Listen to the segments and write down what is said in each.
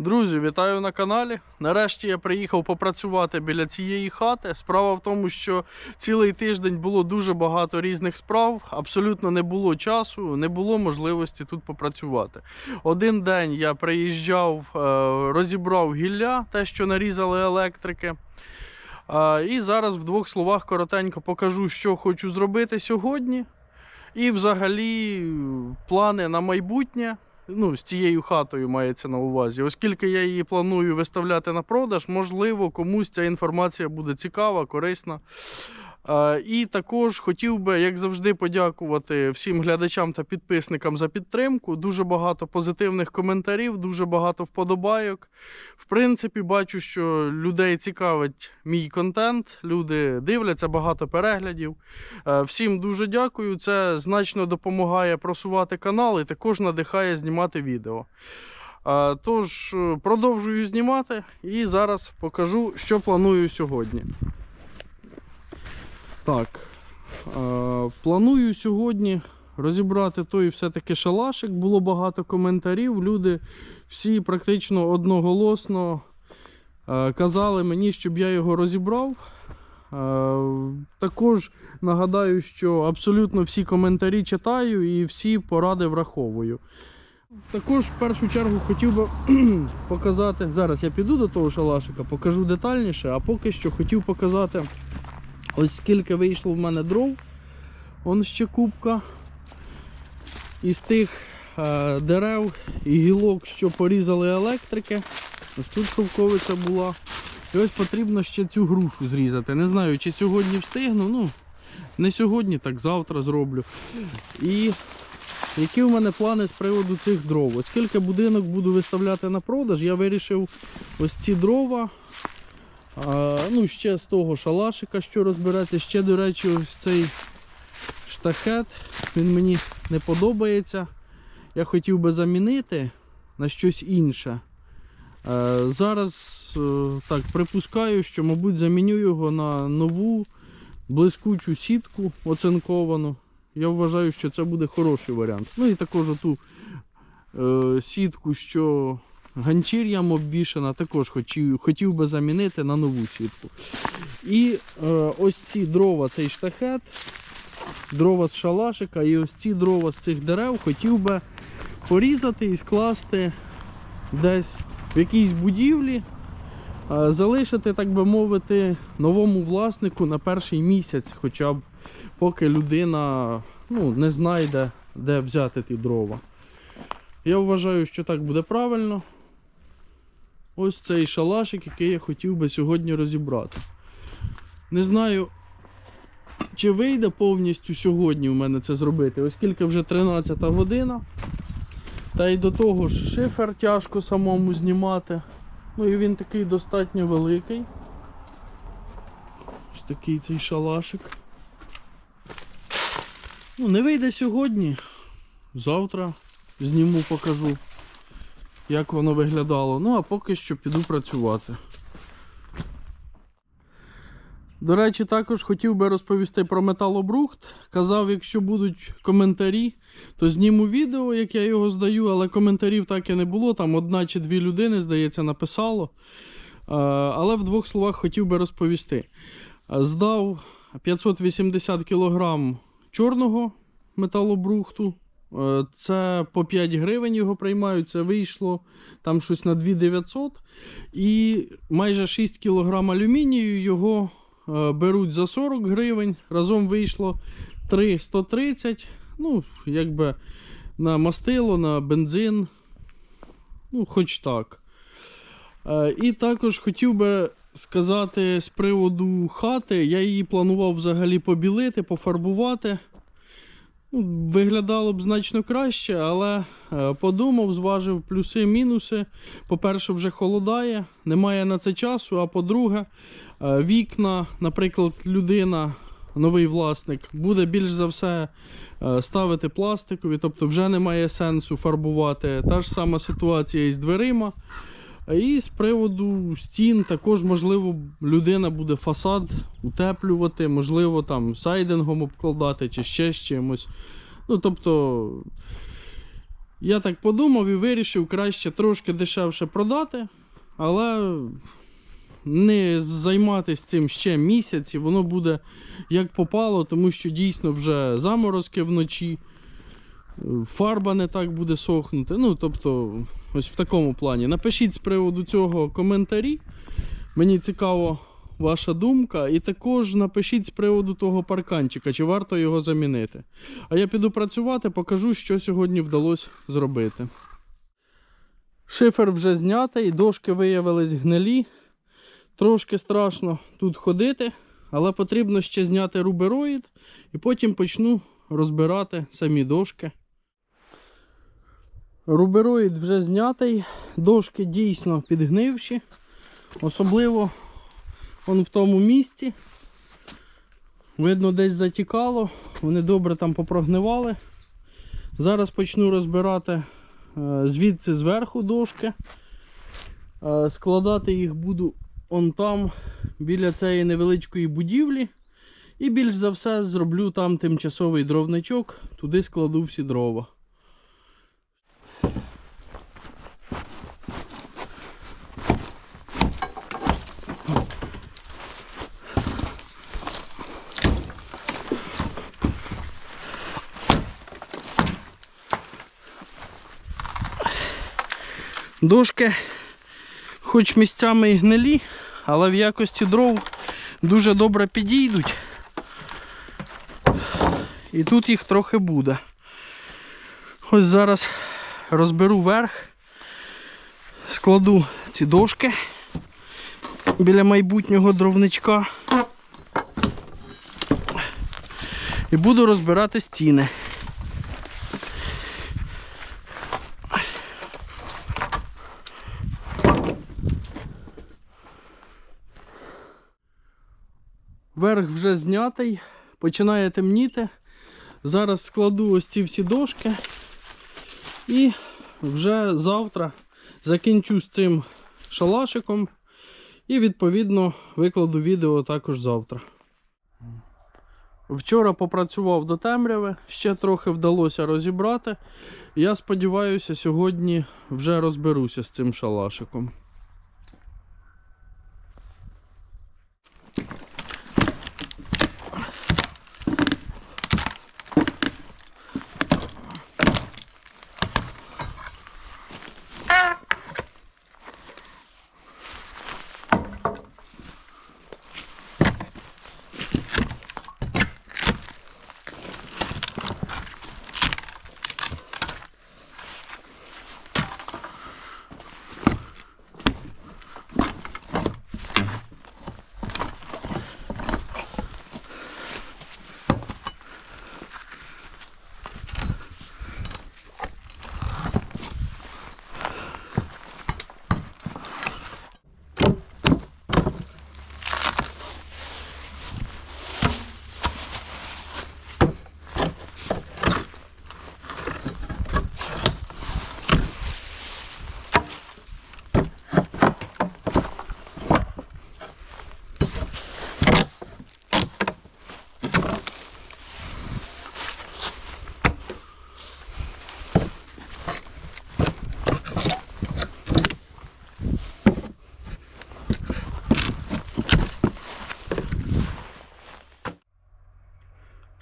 Друзі, вітаю на каналі. Нарешті я приїхав попрацювати біля цієї хати. Справа в тому, що цілий тиждень було дуже багато різних справ, абсолютно не було часу, не було можливості тут попрацювати. Один день я приїжджав, е, розібрав гілля, те, що нарізали електрики. Е, І зараз в двох словах коротенько покажу, що хочу зробити сьогодні. І взагалі плани на майбутнє. Ну, з цією хатою мається на увазі. Оскільки я її планую виставляти на продаж, можливо, комусь ця інформація буде цікава, корисна. Е, І також хотів би, як завжди, подякувати всім глядачам та підписникам за підтримку. Дуже багато позитивних коментарів, дуже багато вподобайок. В принципі, бачу, що людей цікавить мій контент. Люди дивляться, багато переглядів. Е, Всім дуже дякую. Це значно допомагає просувати канал і також надихає знімати відео. Е, Тож продовжую знімати і зараз покажу, що планую сьогодні. Так. е, Планую сьогодні розібрати той все-таки шалашик. Було багато коментарів. Люди всі практично одноголосно е, казали мені, щоб я його розібрав. Е, Також нагадаю, що абсолютно всі коментарі читаю і всі поради враховую. Також в першу чергу хотів би показати. Зараз я піду до того шалашика, покажу детальніше, а поки що хотів показати ось скільки вийшло в мене дров. Вон ще кубка. Із тих е, дерев і гілок, що порізали електрики. Ось тут шовковиця була. І ось потрібно ще цю грушу зрізати. Не знаю, чи сьогодні встигну. Ну, не сьогодні, так завтра зроблю. І які в мене плани з приводу цих дров? Оскільки будинок буду виставляти на продаж, я вирішив ось ці дрова. Ну, ще з того шалашика, що розбереться. Ще, до речі, ось цей штахет. Він мені не подобається. Я хотів би замінити на щось інше. Е, зараз е, так припускаю, що, мабуть, заміню його на нову блискучу сітку оцинковану. Я вважаю, що це буде хороший варіант. Ну і також оту е, сітку, що ганчір'ям обвішана, також хотів, хотів би замінити на нову сітку. І е, ось ці дрова, цей штахет, дрова з шалашика і ось ці дрова з цих дерев хотів би порізати і скласти десь в якійсь будівлі, е, залишити, так би мовити, новому власнику на перший місяць, хоча б поки людина ну, не знайде, де взяти ті дрова. Я вважаю, що так буде правильно. Ось цей шалашик, який я хотів би сьогодні розібрати. Не знаю, чи вийде повністю сьогодні в мене це зробити, оскільки вже 13 година. Та й до того ж шифер тяжко самому знімати. Ну і він такий достатньо великий. Ось такий цей шалашик. Ну, не вийде сьогодні. Завтра зніму, покажу, як воно виглядало. Ну, а поки що піду працювати. До речі, також хотів би розповісти про металобрухт. Казав, якщо будуть коментарі, то зніму відео, як я його здаю, але коментарів так і не було. Там одна чи дві людини, здається, написало. Е, Але в двох словах хотів би розповісти. Здав 580 кг чорного металобрухту. Е, Це по 5 гривень його приймають. Це вийшло там щось на 2900. І майже 6 кг алюмінію його е, беруть за 40 гривень. Разом вийшло 3,130. Ну, якби на мастило, на бензин. Ну, хоч так. Е, І також хотів би сказати з приводу хати. Я її планував взагалі побілити, пофарбувати. Виглядало б значно краще, але е, подумав, зважив плюси-мінуси. По-перше, вже холодає, немає на це часу. А по-друге, е, вікна, наприклад, людина, новий власник, буде більш за все е, ставити пластикові, тобто вже немає сенсу фарбувати. Та ж сама ситуація із дверима. І з приводу стін також, можливо, людина буде фасад утеплювати, можливо, там сайдингом обкладати чи ще з чимось. Ну, тобто, Я так подумав і вирішив краще трошки дешевше продати, але не займатися цим ще місяць, і воно буде як попало, тому що дійсно вже заморозки вночі, фарба не так буде сохнути. Ну, тобто, ось в такому плані. Напишіть з приводу цього коментарі. Мені цікаво ваша думка. І також напишіть з приводу того парканчика, чи варто його замінити. А я піду працювати, покажу, що сьогодні вдалося зробити. Шифер вже знятий, дошки виявились гнилі. Трошки страшно тут ходити, але потрібно ще зняти рубероїд і потім почну розбирати самі дошки. Рубероїд вже знятий, дошки дійсно підгнивші, особливо он в тому місці. Видно, десь затікало, вони добре там попрогнивали. Зараз почну розбирати е, звідси зверху дошки. Е, Складати їх буду он там, біля цієї невеличкої будівлі. І більш за все зроблю там тимчасовий дровничок, туди складу всі дрова. Дошки, хоч місцями і гнилі, але в якості дров дуже добре підійдуть. І тут їх трохи буде. Ось зараз розберу верх, складу ці дошки біля майбутнього дровничка. І буду розбирати стіни. Верх вже знятий, починає темніти. Зараз складу ось ці всі дошки і вже завтра закінчу з цим шалашиком і відповідно викладу відео також завтра. Вчора попрацював до темряви, ще трохи вдалося розібрати. Я сподіваюся, сьогодні вже розберуся з цим шалашиком.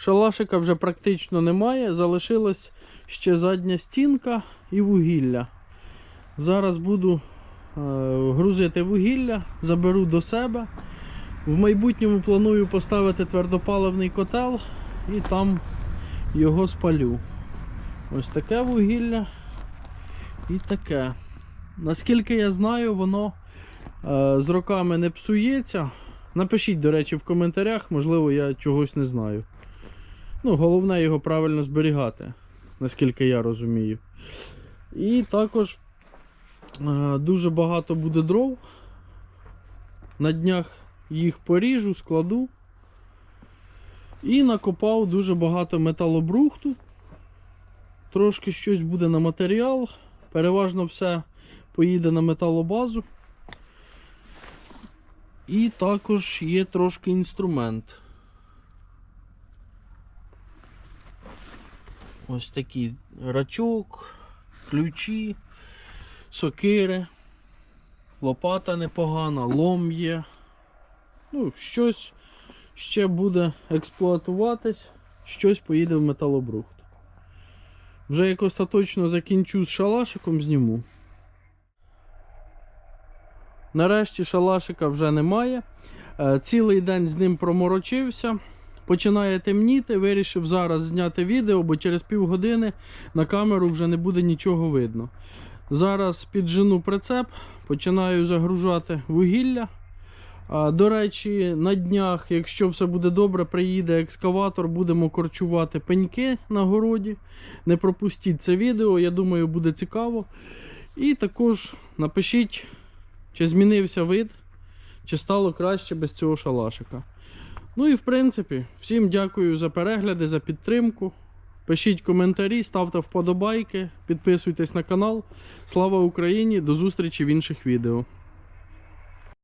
Шалашика вже практично немає, залишилась ще задня стінка і вугілля. Зараз буду е, грузити вугілля, заберу до себе. В майбутньому планую поставити твердопаливний котел і там його спалю. Ось таке вугілля і таке. Наскільки я знаю, воно е, з роками не псується. Напишіть, до речі, в коментарях, можливо, я чогось не знаю. Ну, головне його правильно зберігати, наскільки я розумію. І також е, дуже багато буде дров. На днях їх поріжу, складу. І накопав дуже багато металобрухту. Трошки щось буде на матеріал. Переважно все поїде на металобазу. І також є трошки інструмент. Ось такий рачок, ключі, сокири, лопата непогана, лом є. Ну, щось ще буде експлуатуватись, щось поїде в металобрухт. Вже як остаточно закінчу з шалашиком, зніму. Нарешті шалашика вже немає. Е, Цілий день з ним проморочився. Починає темніти, вирішив зараз зняти відео, бо через півгодини на камеру вже не буде нічого видно. Зараз піджену прицеп, починаю загружати вугілля. До речі, на днях, якщо все буде добре, приїде екскаватор, будемо корчувати пеньки на городі. Не пропустіть це відео, я думаю, буде цікаво. І також напишіть, чи змінився вид, чи стало краще без цього шалашика. Ну і в принципі, всім дякую за перегляди, за підтримку. Пишіть коментарі, ставте вподобайки, підписуйтесь на канал. Слава Україні! До зустрічі в інших відео.